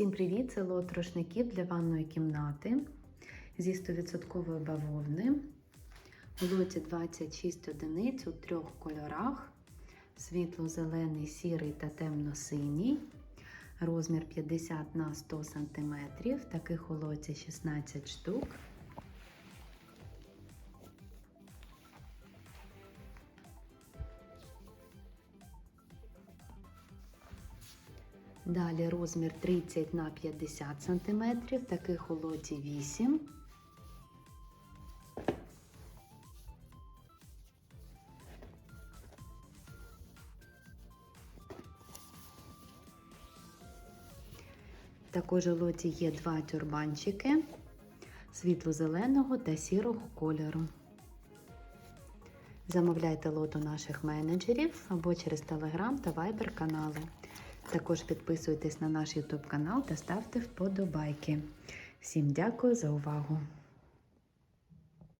Всім привіт! Це лот рушників для ванної кімнати зі 100% бавовни. У лоті 26 одиниць у трьох кольорах: світло-зелений, сірий та темно-синій. Розмір 50 на 100 см. Таких у лоті 16 штук. Далі розмір 30 на 50 см, таких у лоті 8. Також у лоті є два тюрбанчики світло-зеленого та сірого кольору. Замовляйте лот у наших менеджерів або через Telegram та Viber канали. Також підписуйтесь на наш YouTube канал та ставте вподобайки. Всім дякую за увагу!